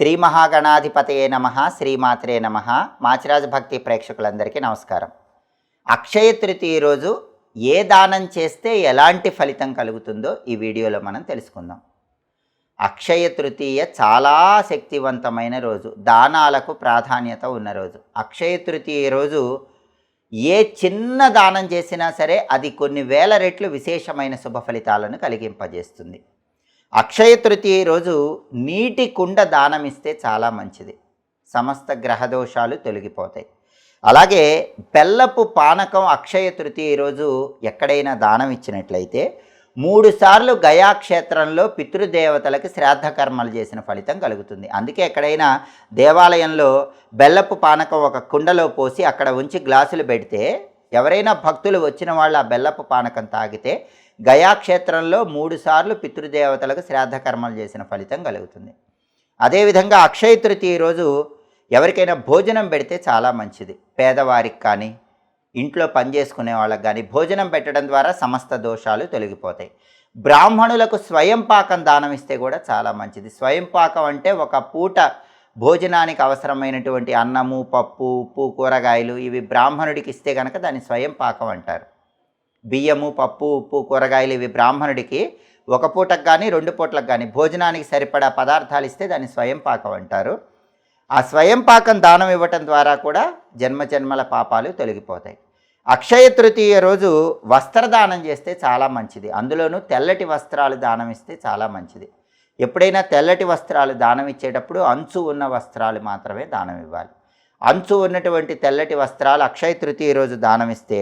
శ్రీ మహాగణాధిపతయే నమ శ్రీమాత్రే నమ. మాచిరాజ భక్తి ప్రేక్షకులందరికీ నమస్కారం. అక్షయ తృతీయ రోజు ఏ దానం చేస్తే ఎలాంటి ఫలితం కలుగుతుందో ఈ వీడియోలో మనం తెలుసుకుందాం. అక్షయ తృతీయ చాలా శక్తివంతమైన రోజు దానాలకు ప్రాధాన్యత ఉన్న రోజు. అక్షయ తృతీయ రోజు ఏ చిన్న దానం చేసినా సరే అది కొన్ని వేల రెట్లు విశేషమైన శుభ ఫలితాలను కలిగింపజేస్తుంది. అక్షయ తృతీయ రోజు నీటి కుండ దానం ఇస్తే చాలా మంచిది. సమస్త గ్రహదోషాలు తొలగిపోతాయి. అలాగే బెల్లపు పానకం అక్షయ తృతీయ రోజు ఎక్కడైనా దానం ఇచ్చినట్లయితే మూడుసార్లు గయా గయాక్షేత్రంలో పితృదేవతలకు శ్రాద్ధ కర్మలు చేసిన ఫలితం కలుగుతుంది. అందుకే ఎక్కడైనా దేవాలయంలో బెల్లపు పానకం ఒక కుండలో పోసి అక్కడ ఉంచి గ్లాసులు పెడితే ఎవరైనా భక్తులు వచ్చిన వాళ్ళు ఆ బెల్లపు పానకం తాగితే గయాక్షేత్రంలో మూడు సార్లు పితృదేవతలకు శ్రాద్ధ కర్మలు చేసిన ఫలితం కలుగుతుంది. అదేవిధంగా అక్షయ తృతీయ రోజు ఎవరికైనా భోజనం పెడితే చాలా మంచిది. పేదవారికి కానీ ఇంట్లో పనిచేసుకునే వాళ్ళకి కానీ భోజనం పెట్టడం ద్వారా సమస్త దోషాలు తొలగిపోతాయి. బ్రాహ్మణులకు స్వయం పాకం దానం ఇస్తే కూడా చాలా మంచిది. స్వయం పాకం అంటే ఒక పూట భోజనానికి అవసరమైనటువంటి అన్నము పప్పు ఉప్పు కూరగాయలు ఇవి బ్రాహ్మణుడికి ఇస్తే కనుక దాన్ని స్వయం పాకం అంటారు. బియ్యము పప్పు ఉప్పు కూరగాయలు ఇవి బ్రాహ్మణుడికి ఒక పూటకు కానీ రెండు పూటలకు కానీ భోజనానికి సరిపడా పదార్థాలు ఇస్తే దాన్ని స్వయం పాకం అంటారు. ఆ స్వయం పాకం దానం ఇవ్వటం ద్వారా కూడా జన్మ జన్మల పాపాలు తొలగిపోతాయి. అక్షయ తృతీయ రోజు వస్త్రదానం చేస్తే చాలా మంచిది. అందులోనూ తెల్లటి వస్త్రాలు దానం ఇస్తే చాలా మంచిది. ఎప్పుడైనా తెల్లటి వస్త్రాలు దానం ఇచ్చేటప్పుడు అంచు ఉన్న వస్త్రాలు మాత్రమే దానం ఇవ్వాలి. అంచు ఉన్నటువంటి తెల్లటి వస్త్రాలు అక్షయ తృతీయ రోజు దానం ఇస్తే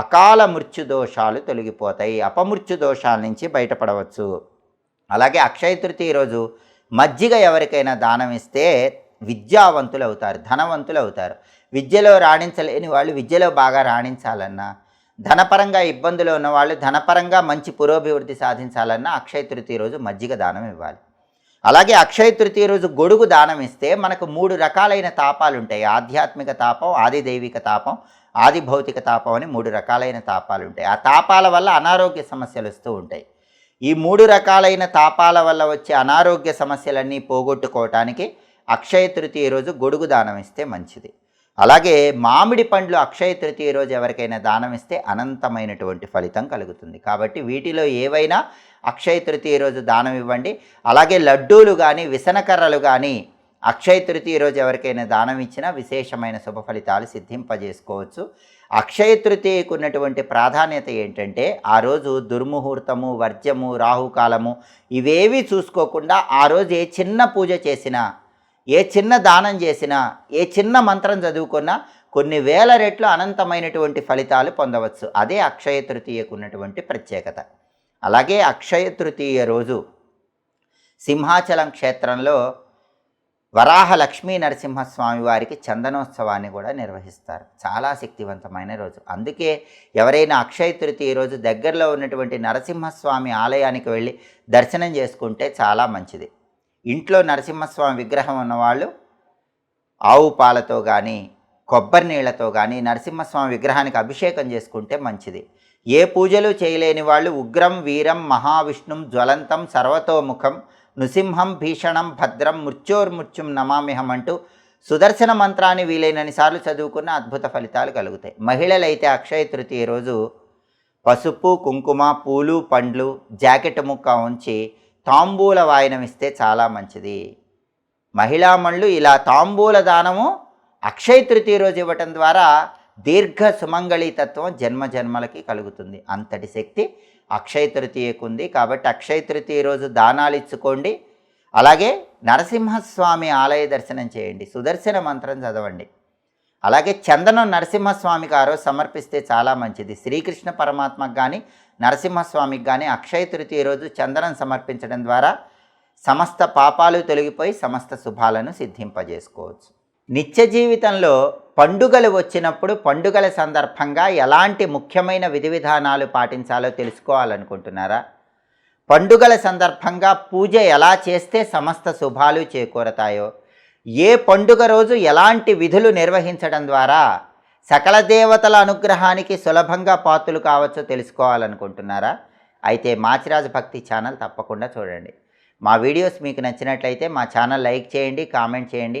అకాల మృత్యు దోషాలు తొలగిపోతాయి. అపమృత్యు దోషాల నుంచి బయటపడవచ్చు. అలాగే అక్షయ తృతీయ రోజు మజ్జిగ ఎవరికైనా దానం ఇస్తే విద్యావంతులు అవుతారు ధనవంతులు అవుతారు. విద్యలో రాణించలేని వాళ్ళు విద్యలో బాగా రాణించాలన్నా ధనపరంగా ఇబ్బందులు ఉన్న వాళ్ళు ధనపరంగా మంచి పురోభివృద్ధి సాధించాలన్నా అక్షయ తృతీయ రోజు మజ్జిగ దానం ఇవ్వాలి. అలాగే అక్షయ తృతీయ రోజు గొడుగు దానం ఇస్తే మనకు మూడు రకాలైన తాపాలు ఉంటాయి ఆధ్యాత్మిక తాపం ఆదిదైవిక తాపం ఆది భౌతిక తాపం అని మూడు రకాలైన తాపాలు ఉంటాయి. ఆ తాపాల వల్ల అనారోగ్య సమస్యలు వస్తూ ఉంటాయి. ఈ మూడు రకాలైన తాపాల వల్ల వచ్చే అనారోగ్య సమస్యలన్నీ పోగొట్టుకోవటానికి అక్షయ తృతీయ రోజు గొడుగు దానం ఇస్తే మంచిది. అలాగే మామిడి పండ్లు అక్షయ తృతీయ రోజు ఎవరికైనా దానం ఇస్తే అనంతమైనటువంటి ఫలితం కలుగుతుంది. కాబట్టి వీటిలో ఏవైనా అక్షయ తృతీయ రోజు దానం ఇవ్వండి. అలాగే లడ్డూలు కానీ విసనకర్రలు కానీ అక్షయ తృతీయ రోజు ఎవరికైనా దానం ఇచ్చినా విశేషమైన శుభ ఫలితాలు సిద్ధింపజేసుకోవచ్చు. అక్షయ తృతీయకు ఉన్నటువంటి ప్రాధాన్యత ఏంటంటే ఆ రోజు దుర్ముహూర్తము వర్జ్యము రాహుకాలము ఇవేవి చూసుకోకుండా ఆ రోజు ఏ చిన్న పూజ చేసినా ఏ చిన్న దానం చేసినా ఏ చిన్న మంత్రం చదువుకున్నా కొన్ని వేల రెట్లు అనంతమైనటువంటి ఫలితాలు పొందవచ్చు. అదే అక్షయ తృతీయకు ఉన్నటువంటి ప్రత్యేకత. అలాగే అక్షయ తృతీయ రోజు సింహాచలం క్షేత్రంలో వరాహ లక్ష్మీ నరసింహస్వామి వారికి చందనోత్సవాన్ని కూడా నిర్వహిస్తారు. చాలా శక్తివంతమైన రోజు. అందుకే ఎవరైనా అక్షయ తృతీయ రోజు దగ్గరలో ఉన్నటువంటి నరసింహస్వామి ఆలయానికి వెళ్ళి దర్శనం చేసుకుంటే చాలా మంచిది. ఇంట్లో నరసింహస్వామి విగ్రహం ఉన్నవాళ్ళు ఆవు పాలతో కానీ కొబ్బరి నీళ్ళతో కానీ నరసింహస్వామి విగ్రహానికి అభిషేకం చేసుకుంటే మంచిది. ఏ పూజలు చేయలేని వాళ్ళు ఉగ్రం వీరం మహావిష్ణుం జ్వలంతం సర్వతోముఖం నృసింహం భీషణం భద్రం మృత్యోర్మృత్యుం నమామిహం అంటూ సుదర్శన మంత్రాన్ని వీలైనన్ని సార్లు చదువుకున్న అద్భుత ఫలితాలు కలుగుతాయి. మహిళలైతే అక్షయ తృతీయ రోజు పసుపు కుంకుమ పూలు పండ్లు జాకెట్ ముక్క ఉంచి తాంబూల వాయనమిస్తే చాలా మంచిది. మహిళామణులు ఇలా తాంబూల దానము అక్షయ తృతీయ రోజు ఇవ్వటం ద్వారా దీర్ఘ సుమంగళితత్వం జన్మ జన్మలకి కలుగుతుంది. అంతటి శక్తి అక్షయ తృతీయకు ఉంది కాబట్టి అక్షయ తృతీయ రోజు దానాలు ఇచ్చుకోండి. అలాగే నరసింహస్వామి ఆలయ దర్శనం చేయండి. సుదర్శన మంత్రం చదవండి. అలాగే చందనం నరసింహస్వామి గారు సమర్పిస్తే చాలా మంచిది. శ్రీకృష్ణ పరమాత్మకు కానీ నరసింహస్వామికి కానీ అక్షయ తృతీయ రోజు చందనం సమర్పించడం ద్వారా సమస్త పాపాలు తొలగిపోయి సమస్త శుభాలను సిద్ధింపజేసుకోవచ్చు. నిత్య జీవితంలో పండుగలు వచ్చినప్పుడు పండుగల సందర్భంగా ఎలాంటి ముఖ్యమైన విధి విధానాలు పాటించాలో తెలుసుకోవాలనుకుంటున్నారా? పండుగల సందర్భంగా పూజ ఎలా చేస్తే సమస్త శుభాలు చేకూరతాయో? ఏ పండుగ రోజు ఎలాంటి విధులు నిర్వహించడం ద్వారా సకల దేవతల అనుగ్రహానికి సులభంగా పాత్రలు కావచ్చో తెలుసుకోవాలనుకుంటున్నారా? అయితే మాచిరాజు భక్తి ఛానల్ తప్పకుండా చూడండి. మా వీడియోస్ మీకు నచ్చినట్లయితే మా ఛానల్ లైక్ చేయండి కామెంట్ చేయండి.